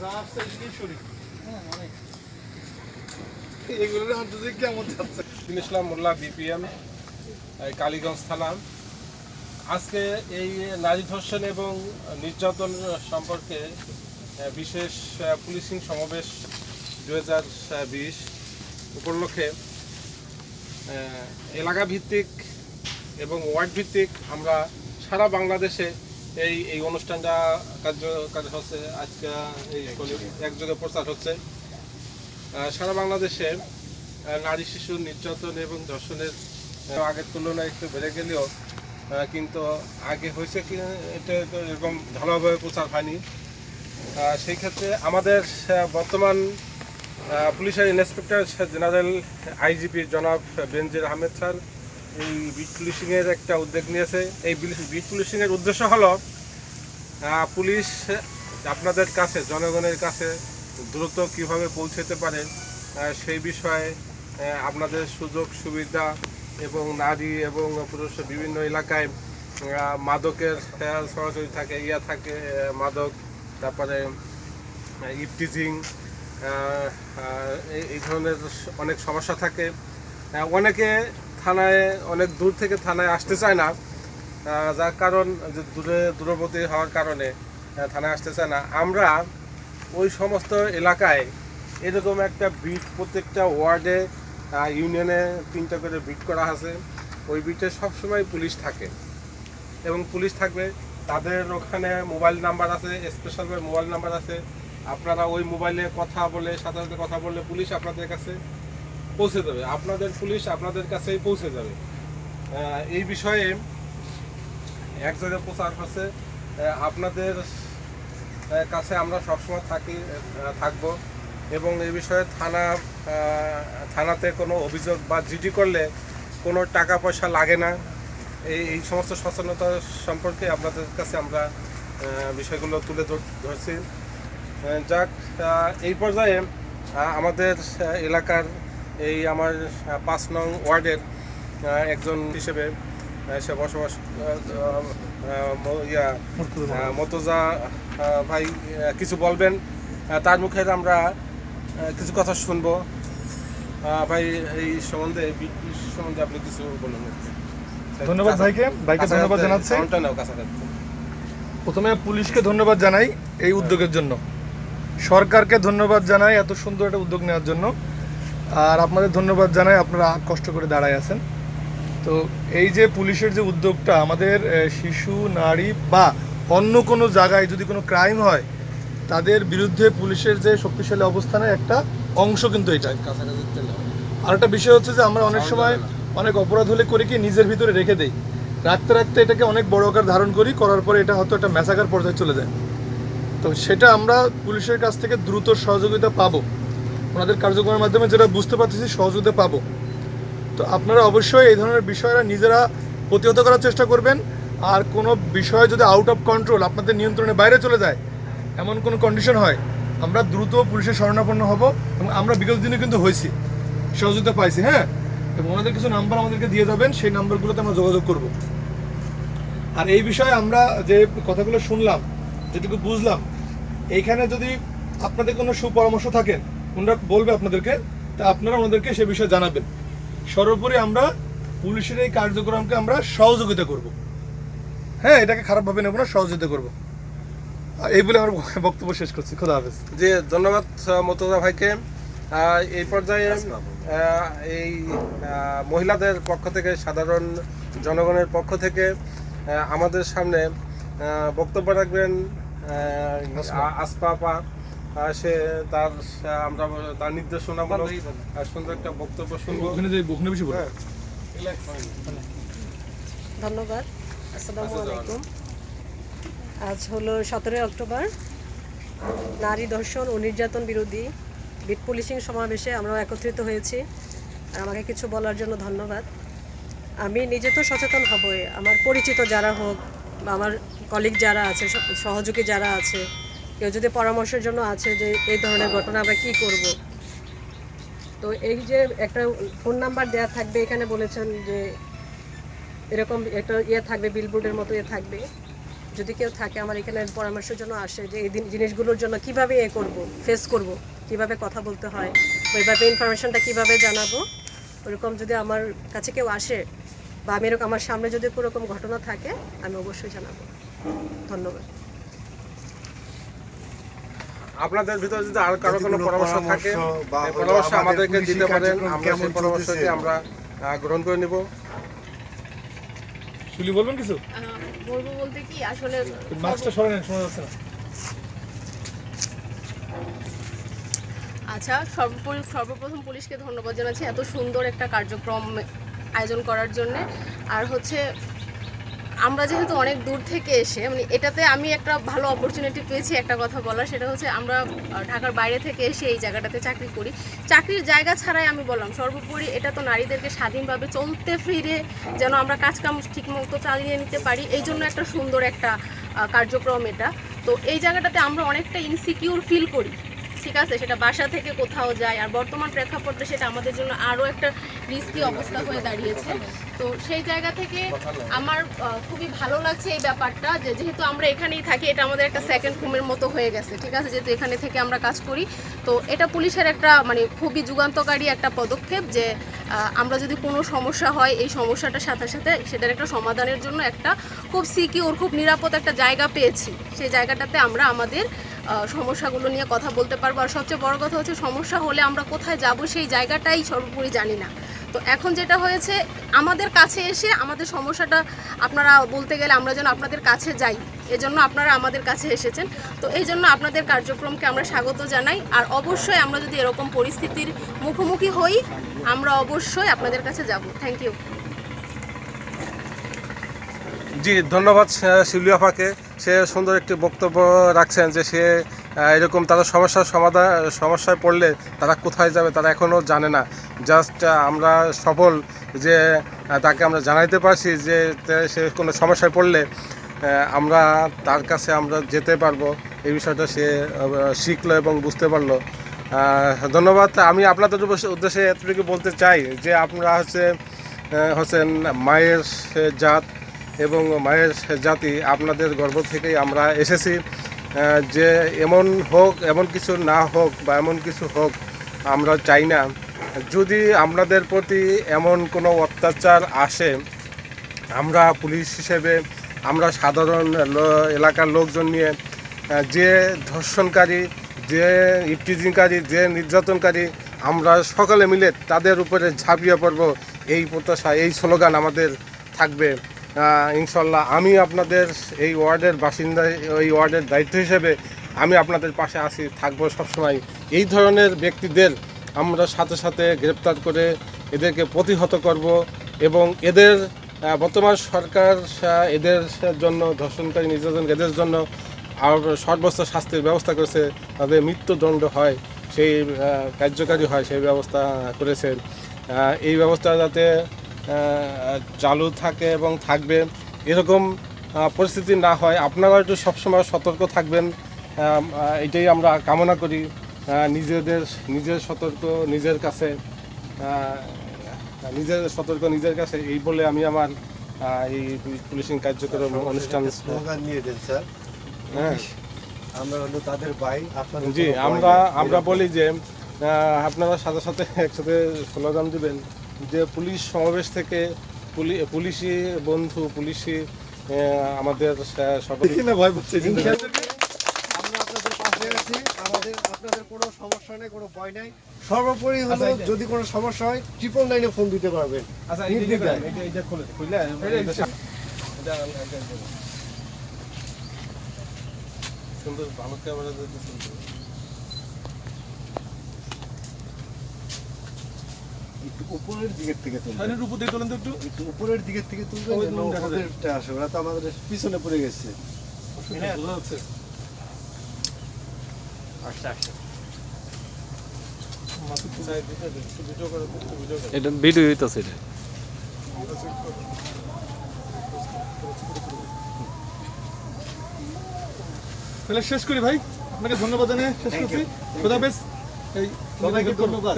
যা আসছে এদিকেই শরীর এগুলো হাঁটতে যে কেমন যাচ্ছে ইসলাম মোল্লা বিপিএম কালীগঞ্জ থানা আজকে এই নারী ধর্ষণ এবং নির্যাতন সম্পর্কে বিশেষ পুলিশিং সমাবেশ দু হাজার বিশ উপলক্ষে এলাকা ভিত্তিক এবং ওয়ার্ড ভিত্তিক আমরা সারা বাংলাদেশে এই এই অনুষ্ঠানটা কার্যকার হচ্ছে আজকে, এই একযোগে প্রচার হচ্ছে। সারা বাংলাদেশে নারী, শিশু, নির্যাতন এবং ধর্ষণের আগের তুলনায় একটু বেড়ে গেলেও কিন্তু আগে হয়েছে কি এটা তো এরকম ভালোভাবে প্রচার হয়নি। সেই ক্ষেত্রে আমাদের বর্তমান পুলিশের ইন্সপেক্টর জেনারেল আইজিপি জনাব বেনজির আহমেদ স্যার এই বিট পুলিশিংয়ের একটা উদ্যোগ নিয়েছে। এই বিট পুলিশিংয়ের উদ্দেশ্য হলো পুলিশ আপনাদের কাছে, জনগণের কাছে দ্রুত কীভাবে পৌঁছতে পারে সেই বিষয়ে আপনাদের সুযোগ, সুবিধা এবং নারী এবং পুরুষ বিভিন্ন এলাকায় মাদকের সরাসরি থাকে, ইয়া থাকে মাদক, তারপরে ইপটিজিং এই ধরনের অনেক সমস্যা থাকে। অনেকে থানায়, অনেক দূর থেকে থানায় আসতে চায় না। যার কারণ যে দূরে, দূরবর্তী হওয়ার কারণে থানায় আসতে চায় না। আমরা ওই সমস্ত এলাকায় এরকম একটা বিট, প্রত্যেকটা ওয়ার্ডে ইউনিয়নে তিনটা করে বিট করা আছে। ওই বিটে সবসময় পুলিশ থাকে। এবং পুলিশ থাকবে তাদের ওখানে মোবাইল নাম্বার আছে স্পেশাল মোবাইল নাম্বার আছে। আপনারা ওই মোবাইলে কথা বলে সাথে কথা বললে পুলিশ আপনাদের কাছে পৌঁছে যাবে। আপনাদের পুলিশ আপনাদের কাছেই পৌঁছে যাবে। এই বিষয়ে এক জায়গায় প্রচার হচ্ছে আপনাদের কাছে আমরা সবসময় থাকি থাকব। এবং এই বিষয়ে থানা থানাতে কোনো অভিযোগ বা জিডি করলে কোনো টাকা পয়সা লাগে না। এই এই সমস্ত সচেতনতা সম্পর্কে আপনাদের কাছে আমরা বিষয়গুলো তুলে ধরছি। যাক এই পর্যায়ে আমাদের এলাকার এই আমার পাঁচ নং ওয়ার্ডের একজন হিসেবে সে বসবাস ইয়া আহ, মর্তজা ভাই কিছু বলবেন? তার মুখে আমরা কিছু কথা শুনব। ভাই এই সম্বন্ধে সম্বন্ধে আপনি কিছু বলুন। ধন্যবাদ ভাইকে। ভাইকে ধন্যবাদ জানাচ্ছি। প্রথমে পুলিশকে ধন্যবাদ জানাই এই উদ্যোগের জন্য। সরকারকে ধন্যবাদ জানাই এত সুন্দর একটা উদ্যোগ নেওয়ার জন্য। আর আপনাদের ধন্যবাদ জানাই আপনারা কষ্ট করে দাঁড়ায় আছেন। তো এই যে পুলিশের যে উদ্যোগটা আমাদের শিশু নারী বা অন্য কোনো জায়গায় যদি কোনো ক্রাইম হয় তাদের বিরুদ্ধে পুলিশের যে শক্তিশালী অবস্থানের একটা অংশ কিন্তু এটা। আর একটা বিষয় হচ্ছে যে আমরা অনেক সময় অনেক অপরাধ হলে করে কি নিজের ভিতরে রেখে দেই। রাখতে রাখতে এটাকে অনেক বড় আকার ধারণ করি করার পরে এটা হয়তো একটা ম্যাসাকার পর্যায়ে চলে যায়। তো সেটা আমরা পুলিশের কাছ থেকে দ্রুত সহযোগিতা পাবো। ওনাদের কার্যক্রমের মাধ্যমে যেটা বুঝতে পারতেছি সহযোগিতা পাবো। তো আপনারা অবশ্যই এই ধরনের বিষয়রা নিজেরা প্রতিহত করার চেষ্টা করবেন। আর কোনো বিষয় যদি আউট অফ কন্ট্রোল আপনাদের নিয়ন্ত্রণের বাইরে চলে যায়, এমন কোনো কন্ডিশন হয়, আমরা দ্রুত পুলিশের শরণাপন্ন হব এবং আমরা বিগত দিনে কিন্তু হয়েছি, সহযোগিতা পাইছি হ্যাঁ? এবং ওনাদের কিছু নাম্বার আমাদেরকে দিয়ে যাবেন, সেই নাম্বারগুলোতে আমরা যোগাযোগ করব। আর এই বিষয়ে আমরা যে কথাগুলো শুনলাম, যেটুকু বুঝলাম, এইখানে যদি আপনাদের কোনো সুপরামর্শ থাকেন ওনারা বলবে আপনাদেরকে তা আপনারা ওনাদেরকে সে বিষয়ে জানাবেন। সর্বোপরি আমরা পুলিশের এই কার্যক্রমকে আমরা সহযোগিতা করব। হ্যাঁ এটাকে খারাপভাবে নেব না সহযোগিতা করব। আর এই বলে আমার বক্তব্য শেষ করছি। খোদা হাফেজ। জি ধন্যবাদ মর্তজা ভাইকে। এই পর্যায়ে এই মহিলাদের পক্ষ থেকে সাধারণ জনগণের পক্ষ থেকে আমাদের সামনে বক্তব্য রাখবেন আহ, আসমা। আ- আসমা আপা। আহ, সে তার আমরা তার নির্দেশনামূলক সুন্দর একটা বক্তব্য শুনব। ওখানে যে ওখানে বেশি হ্যাঁ। ধন্যবাদ। আসসালামু আলাইকুম। আজ হলো সতেরোই অক্টোবর। নারী ধর্ষণ ও নির্যাতন বিরোধী বিট পুলিশিং সমাবেশে আমরা একত্রিত হয়েছি। আর আমাকে কিছু বলার জন্য ধন্যবাদ। আমি নিজে তো সচেতন হবই। আমার পরিচিত যারা হোক বা আমার কলিগ যারা আছে সহযোগী যারা আছে কেউ যদি পরামর্শের জন্য আছে যে এই ধরনের ঘটনা আমরা কী করব। তো এই যে একটা ফোন নাম্বার দেওয়া থাকবে, এখানে বলেছেন যে এরকম একটা ইয়ে থাকবে বিলবোর্ডের মতো ইয়ে থাকবে। যদি কেউ থাকে, আমার এখানে পরামর্শের জন্য আসে যে এই জিনিসগুলোর জন্য কীভাবে এ করব ফেস করব, কীভাবে কথা বলতে হয়, ওইভাবে ইনফরমেশনটা কীভাবে জানাব, ওরকম যদি আমার কাছে কেউ আসে বা আমি এরকম, আমার সামনে যদি কোনোরকম ঘটনা থাকে, আমি অবশ্যই জানাব। ধন্যবাদ। আপনাদের ভিতরে যদি আর কারও কোনো পরামর্শ থাকে পরামর্শ আমাদের আমাদেরকে দিতে পারেন। আমরা সেই পরামর্শকে চলতেছে? আমরা গ্রহণ করে নিব। শুলি বলবেন কিছু? বলব বলতে কি আসলে মাস্কটা সরে নেন শোনা যাচ্ছে না। আচ্ছা সর্বোপরি সর্বপ্রথম পুলিশকে ধন্যবাদ জানাচ্ছি এত সুন্দর একটা কার্যক্রম আয়োজন করার জন্য। আর হচ্ছে আমরা যেহেতু অনেক দূর থেকে এসে মানে এটাতে আমি একটা ভালো অপরচুনিটি পেয়েছি একটা কথা বলার, সেটা হচ্ছে আমরা ঢাকার বাইরে থেকে এসে এই জায়গাটাতে চাকরি করি। চাকরির জায়গা ছাড়াই আমি বললাম, সর্বোপরি এটা তো নারীদেরকে স্বাধীনভাবে চলতে ফিরে যেন আমরা কাজকাম ঠিকমতো চালিয়ে নিতে পারি। এই জন্য একটা সুন্দর একটা কার্যক্রম এটা। তো এই জায়গাটাতে আমরা অনেকটা ইনসিকিউর ফিল করি। ঠিক আছে, সেটা বাসা থেকে কোথাও যায়, আর বর্তমান প্রেক্ষাপটে সেটা আমাদের জন্য আরও একটা রিস্কি অবস্থা হয়ে দাঁড়িয়েছে। তো সেই জায়গা থেকে আমার খুবই ভালো লাগছে এই ব্যাপারটা যে যেহেতু আমরা এখানেই থাকি, এটা আমাদের একটা সেকেন্ড হোমের মতো হয়ে গেছে, ঠিক আছে? যেহেতু এখানে থেকে আমরা কাজ করি, তো এটা পুলিশের একটা মানে খুবই যুগান্তকারী একটা পদক্ষেপ যে আমরা যদি কোনো সমস্যা হয়, এই সমস্যাটার সাথে সাথে সেটার একটা সমাধানের জন্য একটা খুব সিকিউর খুব নিরাপদ একটা জায়গা পেয়েছি। সেই জায়গাটাতে আমরা আমাদের সমস্যাগুলো নিয়ে কথা বলতে পারব। আর সবচেয়ে বড় কথা হচ্ছে, সমস্যা হলে আমরা কোথায় যাব সেই জায়গাটাই সর্বোপরি জানি না। তো এখন যেটা হয়েছে, আমাদের কাছে এসে আমাদের সমস্যাটা আপনারা বলতে গেলে আমরা যেন আপনাদের কাছে যাই। এজন্য আপনারা আমাদের কাছে এসেছেন। তো এই জন্য আপনাদের কার্যক্রমকে আমরা স্বাগত জানাই। আর অবশ্যই আমরা যদি এরকম পরিস্থিতির মুখোমুখি হই, আমরা অবশ্যই আপনাদের কাছে যাব। থ্যাংক ইউ জি, ধন্যবাদ শিউলি সে সুন্দর একটি বক্তব্য রাখছেন যে সে এরকম তারা সমস্যার সমাধান সমস্যায় পড়লে তারা কোথায় যাবে তারা এখনও জানে না। জাস্ট আমরা সফল যে তাকে আমরা জানাইতে পারছি যে সে কোনো সমস্যায় পড়লে আমরা তার কাছে আমরা যেতে পারব। এই বিষয়টা সে শিখলো এবং বুঝতে পারল। ধন্যবাদ। আমি আপনাদের উদ্দেশ্যে- এতটুকু বলতে চাই যে আপনারা হচ্ছে হচ্ছেন মায়ের জাত। এবং মায়ের জাতি আপনাদের গর্ব থেকেই আমরা এসেছি যে এমন হোক, এমন কিছু না হোক বা এমন কিছু হোক, আমরা চাই না। যদি আপনাদের প্রতি এমন কোনো অত্যাচার আসে, আমরা পুলিশ হিসেবে, আমরা সাধারণ এলাকার লোকজন নিয়ে যে ধর্ষণকারী, যে ইফটিজিংকারী যে নির্যাতনকারী, আমরা সকলে মিলে তাদের উপরে ঝাঁপিয়ে পড়ব, এই প্রত্যাশা, এই স্লোগান আমাদের থাকবে। ইনশাল্লাহ আমি আপনাদের এই ওয়ার্ডের বাসিন্দা, এই ওয়ার্ডের দায়িত্ব হিসেবে আমি আপনাদের পাশে আসি থাকব সবসময়। এই ধরনের ব্যক্তিদের আমরা সাথে সাথে গ্রেপ্তার করে এদেরকে প্রতিহত করব এবং এদের বর্তমান সরকার এদের জন্য ধর্ষণকারী নির্যাতন, এদের জন্য আর সর্বোচ্চ শাস্তির ব্যবস্থা করেছে, তাদের মৃত্যুদণ্ড হয়, সেই কার্যকারী হয়, সেই ব্যবস্থা করেছেন এই ব্যবস্থা যাতে চালু থাকে এবং থাকবে। এরকম পরিস্থিতি না হয়। আপনারা একটু সবসময় সতর্ক থাকবেন। এটাই আমরা কামনা করি। নিজেদের নিজের সতর্ক নিজের কাছে নিজের সতর্ক নিজের কাছে। এই বলে আমি আমার এই পুলিশিং কার্যক্রম অনুষ্ঠান নিয়ে দেন স্যার। হ্যাঁ। আমরা হলো তাদের ভাই জি আমরা আমরা বলি যে আপনারা সাথে সাথে একসাথে স্লোগান দিবেন। যে পুলিশ সমাবেশ থেকে পুলি পুলিশি বন্ধু পুলিশি আমাদের সকল ভয় পাচ্ছে আমরা আপনাদের পাশে আছি। আমাদের আপনাদের কোনো সমস্যা নেই কোনো ভয় নাই। সর্বোপরি হলো আচ্ছা, যদি কোনো সমস্যা হয় ট্রিপল নাইনে ফোন দিতে পারবেন। আচ্ছা সুন্দর ভালো ক্যামেরা দিতে সুন্দর একটু উপরের দিকের থেকে তুলবেন উপর দিয়ে তোলেন তো একটু। একটু উপরের দিকের থেকে তুলবেন যেন নুন দেখা যায়। ওদেরটা আসে। ওরা তো আমাদের পিছনে পড়ে গেছে। বোঝা যাচ্ছে। ভিডিও করে ভিডিও করে। এটা ভিডিও হইতাছে এটা। তাহলে শেষ করি ভাই। আপনাকে ধন্যবাদ জানিয়ে শেষ করছি। এই সবাইকে ধন্যবাদ।